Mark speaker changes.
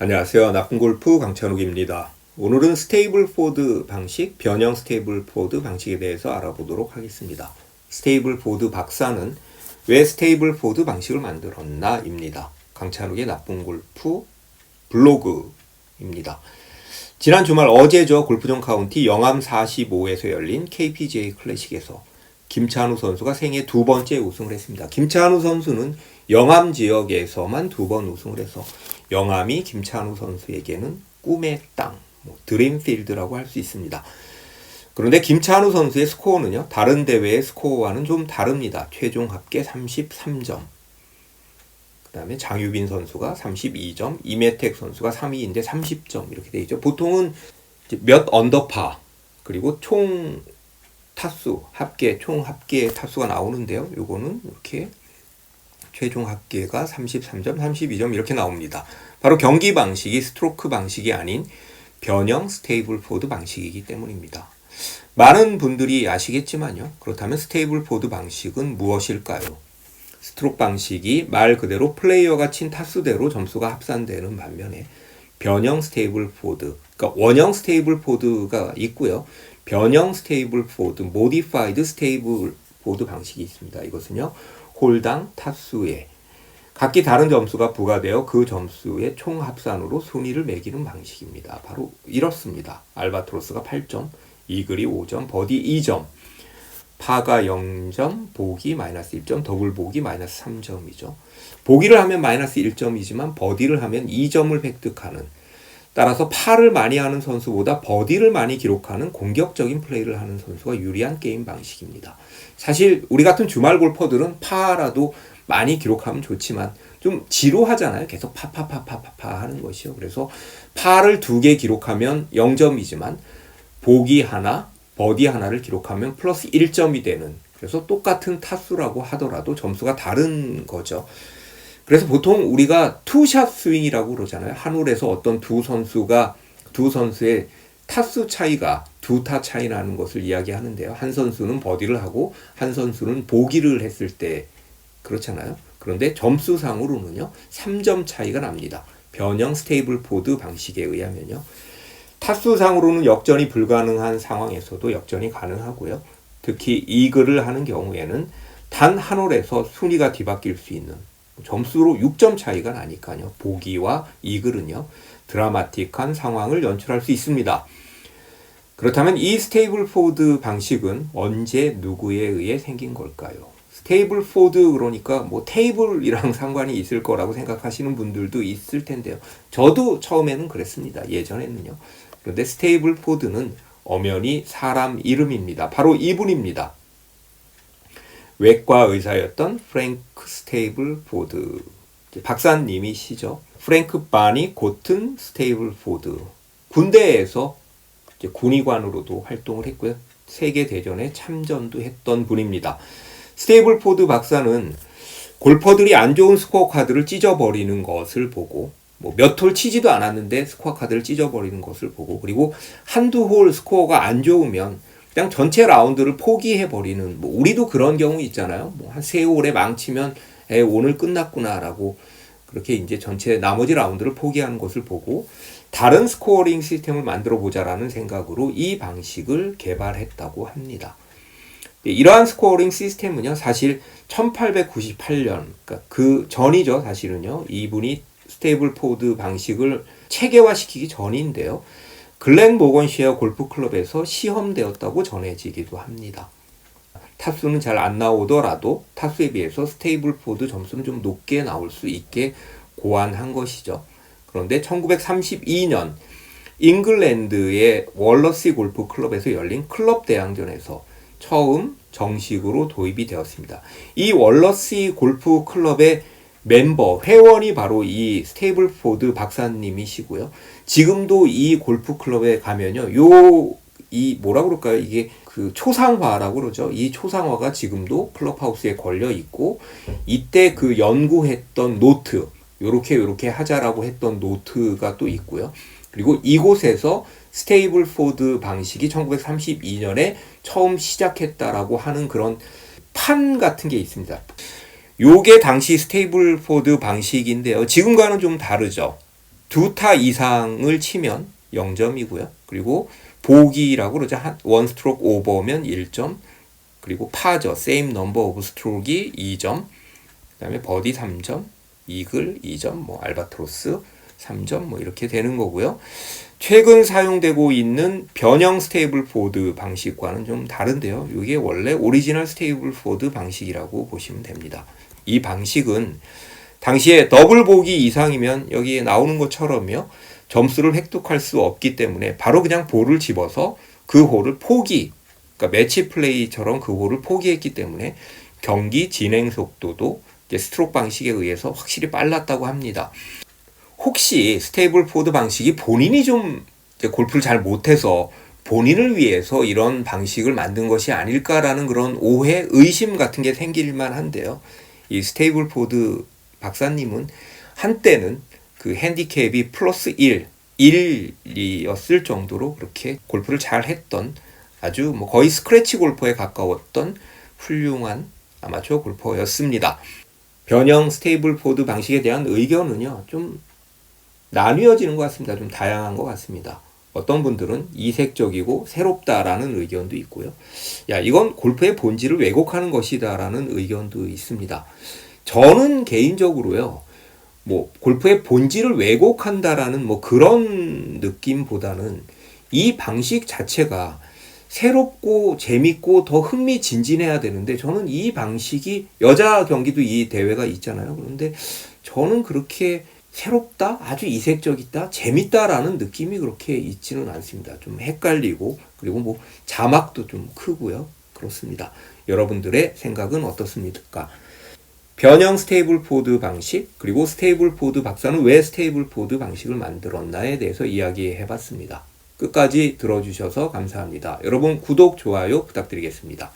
Speaker 1: 안녕하세요. 나쁜 골프 강찬욱입니다. 오늘은 스테이블 포드 방식, 변형 스테이블 포드 방식에 대해서 알아보도록 하겠습니다. 스테이블 포드 박사는 왜 스테이블 포드 방식을 만들었나입니다. 강찬욱의 나쁜 골프 블로그입니다. 지난 주말 어제죠. 골프존 카운티 영암 45에서 열린 KPGA 클래식에서 김찬우 선수가 생애 두 번째 우승을 했습니다. 김찬우 선수는 영암 지역에서만 두 번 우승을 해서 영암이 김찬우 선수에게는 꿈의 땅, 뭐 드림필드라고 할 수 있습니다. 그런데 김찬우 선수의 스코어는요, 다른 대회의 스코어와는 좀 다릅니다. 최종 합계 33점. 그 다음에 장유빈 선수가 32점, 이메택 선수가 3위인데 30점 이렇게 돼 있죠. 보통은 몇 언더파, 그리고 총 타수, 합계, 총 합계 타수가 나오는데요. 요거는 이렇게 최종 합계가 33점, 32점 이렇게 나옵니다. 바로 경기 방식이 스트로크 방식이 아닌 변형 스테이블 포드 방식이기 때문입니다. 많은 분들이 아시겠지만요. 그렇다면 스테이블 포드 방식은 무엇일까요? 스트로크 방식이 말 그대로 플레이어가 친 타수대로 점수가 합산되는 반면에 변형 스테이블 포드, 그러니까 원형 스테이블 포드가 있고요. 변형 스테이블 포드, 모디파이드 스테이블 포드 방식이 있습니다. 이것은요. 홀당 타수에 각기 다른 점수가 부과되어 그 점수의 총 합산으로 순위를 매기는 방식입니다. 바로 이렇습니다. 알바트로스가 8점, 이글이 5점, 버디 2점, 파가 0점, 보기 마이너스 1점, 더블 보기 마이너스 3점이죠. 보기를 하면 마이너스 1점이지만 버디를 하면 2점을 획득하는 따라서 파를 많이 하는 선수보다 버디를 많이 기록하는 공격적인 플레이를 하는 선수가 유리한 게임 방식입니다. 사실 우리 같은 주말 골퍼들은 파라도 많이 기록하면 좋지만 좀 지루하잖아요. 계속 파파파파파파 하는 것이요. 그래서 파를 두 개 기록하면 0점이지만 보기 하나, 버디 하나를 기록하면 플러스 1점이 되는 그래서 똑같은 타수라고 하더라도 점수가 다른 거죠. 그래서 보통 우리가 투샷 스윙이라고 그러잖아요. 한 홀에서 어떤 두 선수가 두 선수의 타수 차이가 두 타 차이 나는 것을 이야기하는데요. 한 선수는 버디를 하고 한 선수는 보기를 했을 때 그렇잖아요. 그런데 점수상으로는요. 3점 차이가 납니다. 변형 스테이블 포드 방식에 의하면요. 타수상으로는 역전이 불가능한 상황에서도 역전이 가능하고요. 특히 이글을 하는 경우에는 단 한 홀에서 순위가 뒤바뀔 수 있는 점수로 6점 차이가 나니까요. 보기와 이 글은요. 드라마틱한 상황을 연출할 수 있습니다. 그렇다면 이 스테이블 포드 방식은 언제 누구에 의해 생긴 걸까요? 스테이블 포드 그러니까 뭐 테이블이랑 상관이 있을 거라고 생각하시는 분들도 있을 텐데요. 저도 처음에는 그랬습니다. 예전에는요. 그런데 스테이블 포드는 엄연히 사람 이름입니다. 바로 이분입니다. 외과 의사였던 프랭크 스테이블 포드 박사님이시죠. 프랭크 바니 고튼 스테이블 포드 군대에서 군의관으로도 활동을 했고요. 세계 대전에 참전도 했던 분입니다. 스테이블 포드 박사는 골퍼들이 안 좋은 스코어 카드를 찢어버리는 것을 보고 뭐 몇 홀 치지도 않았는데 스코어 카드를 찢어버리는 것을 보고 그리고 한두 홀 스코어가 안 좋으면 그냥 전체 라운드를 포기해 버리는 뭐 우리도 그런 경우 있잖아요. 뭐 한세 홀에 망치면 에 오늘 끝났구나라고 그렇게 이제 전체 나머지 라운드를 포기하는 것을 보고 다른 스코어링 시스템을 만들어 보자라는 생각으로 이 방식을 개발했다고 합니다. 이러한 스코어링 시스템은요, 사실 1898년, 그러니까 그 전이죠, 사실은요. 이분이 스테이블 포드 방식을 체계화시키기 전인데요. 글렌 모건시어 골프클럽에서 시험되었다고 전해지기도 합니다. 타수는 잘 안 나오더라도 타수에 비해서 스테이블 포드 점수는 좀 높게 나올 수 있게 고안한 것이죠. 그런데 1932년 잉글랜드의 월러시 골프 클럽에서 열린 클럽 대항전에서 처음 정식으로 도입이 되었습니다. 이 월러시 골프 클럽의 멤버 회원이 바로 이 스테이블 포드 박사님이시고요. 지금도 이 골프 클럽에 가면요. 요 이 뭐라 그럴까요? 이게 그 초상화라고 그러죠. 이 초상화가 지금도 클럽하우스에 걸려 있고 이때 그 연구했던 노트 요렇게 요렇게 하자라고 했던 노트가 또 있고요. 그리고 이곳에서 스테이블 포드 방식이 1932년에 처음 시작했다라고 하는 그런 판 같은 게 있습니다. 요게 당시 스테이블 포드 방식인데요. 지금과는 좀 다르죠. 두 타 이상을 치면 0점이고요. 그리고 보기라고 그러죠. 한, 원 스트로크 오버면 1점. 그리고 파죠. same number of stroke이 2점. 그 다음에 버디 3점, 이글 2점, 뭐 알바트로스 3점 뭐 이렇게 되는 거고요. 최근 사용되고 있는 변형 스테이블 포드 방식과는 좀 다른데요. 이게 원래 오리지널 스테이블 포드 방식이라고 보시면 됩니다. 이 방식은 당시에 더블 보기 이상이면 여기에 나오는 것처럼요. 점수를 획득할 수 없기 때문에 바로 그냥 볼을 집어서 그 홀을 포기, 그러니까 매치 플레이처럼 그 홀을 포기했기 때문에 경기 진행 속도도 스트로크 방식에 의해서 확실히 빨랐다고 합니다. 혹시 스테이블 포드 방식이 본인이 좀 골프를 잘 못해서 본인을 위해서 이런 방식을 만든 것이 아닐까라는 그런 오해, 의심 같은 게 생길만 한데요. 이 스테이블 포드 박사님은 한때는 그 핸디캡이 플러스 1, 1이었을 정도로 그렇게 골프를 잘 했던 아주 뭐 거의 스크래치 골퍼에 가까웠던 훌륭한 아마추어 골퍼였습니다. 변형 스테이블 포드 방식에 대한 의견은요, 좀 나뉘어지는 것 같습니다. 좀 다양한 것 같습니다. 어떤 분들은 이색적이고 새롭다라는 의견도 있고요. 야, 이건 골프의 본질을 왜곡하는 것이다라는 의견도 있습니다. 저는 개인적으로요, 뭐, 골프의 본질을 왜곡한다라는 뭐 그런 느낌보다는 이 방식 자체가 새롭고 재밌고 더 흥미진진해야 되는데 저는 이 방식이 여자 경기도 이 대회가 있잖아요. 그런데 저는 그렇게 새롭다, 아주 이색적이다, 재밌다라는 느낌이 그렇게 있지는 않습니다. 좀 헷갈리고 그리고 뭐 자막도 좀 크고요. 그렇습니다. 여러분들의 생각은 어떻습니까? 변형 스테이블 포드 방식 그리고 스테이블 포드 박사는 왜 스테이블 포드 방식을 만들었나에 대해서 이야기해 봤습니다. 끝까지 들어주셔서 감사합니다. 여러분 구독, 좋아요 부탁드리겠습니다.